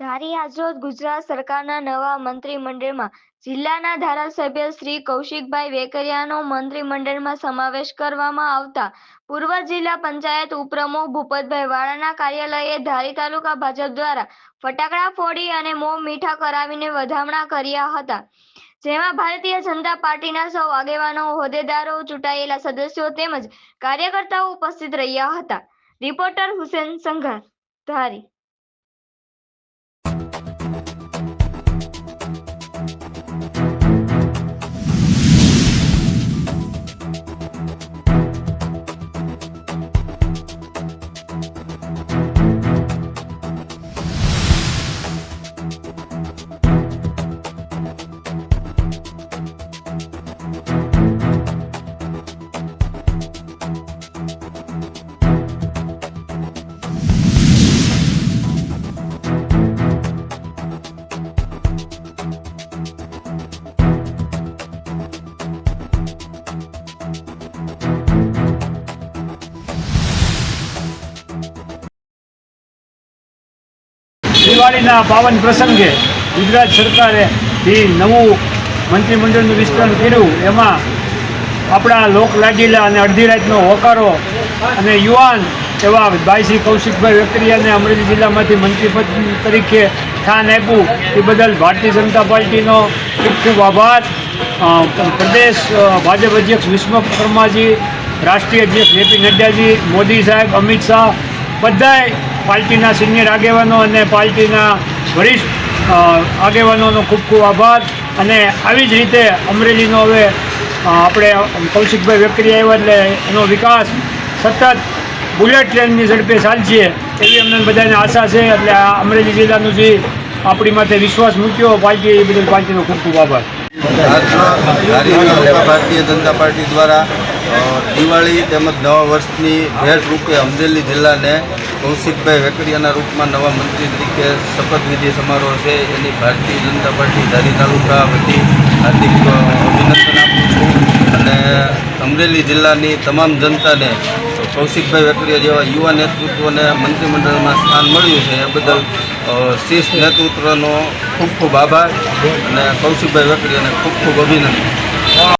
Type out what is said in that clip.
ધારી આજરોજ ગુજરાત સરકારના નવા મંત્રીમંડળમાં જિલ્લાના ધારાસભ્ય શ્રી કૌશિકભાઈ વેકરિયાનો મંત્રીમંડળમાં સમાવેશ કરવામાં આવતા પૂર્વ જિલ્લા પંચાયત ઉપપ્રમુખ ભૂપતભાઈ વાળાના કાર્યાલયે ધારી તાલુકા ભાજપ દ્વારા ફટાકડા ફોડી અને મોં મીઠા કરાવીને વધામણા કર્યા હતા. જેમાં ભારતીય જનતા પાર્ટીના સૌ આગેવાનો, હોદ્દેદારો, ચૂંટાયેલા સદસ્યો તેમજ કાર્યકર્તાઓ ઉપસ્થિત રહ્યા હતા. રિપોર્ટર હુસેન સંઘાર ધારી દિવાળીના પાવન પ્રસંગે ગુજરાત સરકારે જે નવું મંત્રીમંડળનું વિસ્તરણ કર્યું, એમાં આપણા લોકલાડીલા અને અડધી રાતનો હોકારો અને યુવાન એવા ભાઈશ્રી કૌશિકભાઈ વેકરિયાને અમરેલી જિલ્લામાંથી મંત્રીપદ તરીકે સ્થાન આપ્યું. એ બદલ ભારતીય જનતા પાર્ટીનો ખૂબ ખૂબ આભાર. પ્રદેશ ભાજપ અધ્યક્ષ વિશ્વકર્માજી રાષ્ટ્રીય અધ્યક્ષ જેપી નડ્ડાજી, મોદી સાહેબ, અમિત શાહ, બધાય પાર્ટીના સિનિયર આગેવાનો અને પાર્ટીના વરિષ્ઠ આગેવાનોનો ખૂબ ખૂબ આભાર. અને આવી જ રીતે અમરેલીનો હવે આપણે કૌશિકભાઈ વેકરી આવ્યા એટલે એનો વિકાસ સતત બુલેટ ટ્રેનની ઝડપે ચાલશે એવી અમને બધાને આશા છે. એટલે આ અમરેલી જિલ્લાનું જે આપણી માટે વિશ્વાસ મૂક્યો પાર્ટી એ બદલ પાર્ટીનો ખૂબ ખૂબ આભાર. ભારતીય જનતા પાર્ટી દ્વારા દિવાળી તેમજ નવા વર્ષની ભેટ રૂપે અમરેલી જિલ્લાને કૌશિકભાઈ વેકરિયાના રૂપમાં નવા મંત્રી તરીકે શપથવિધિ સમારોહ છે. એની ભારતીય જનતા પાર્ટી ધારી તાલુકા વતી હાર્દિક અભિનંદન આપું છું. અને અમરેલી જિલ્લાની તમામ જનતાને કૌશિકભાઈ વેકરિયા જેવા યુવા નેતૃત્વને મંત્રીમંડળમાં સ્થાન મળ્યું છે. એ બદલ શીર્ષ નેતૃત્વનો ખૂબ ખૂબ આભાર અને કૌશિકભાઈ વેકરિયાને ખૂબ ખૂબ અભિનંદન.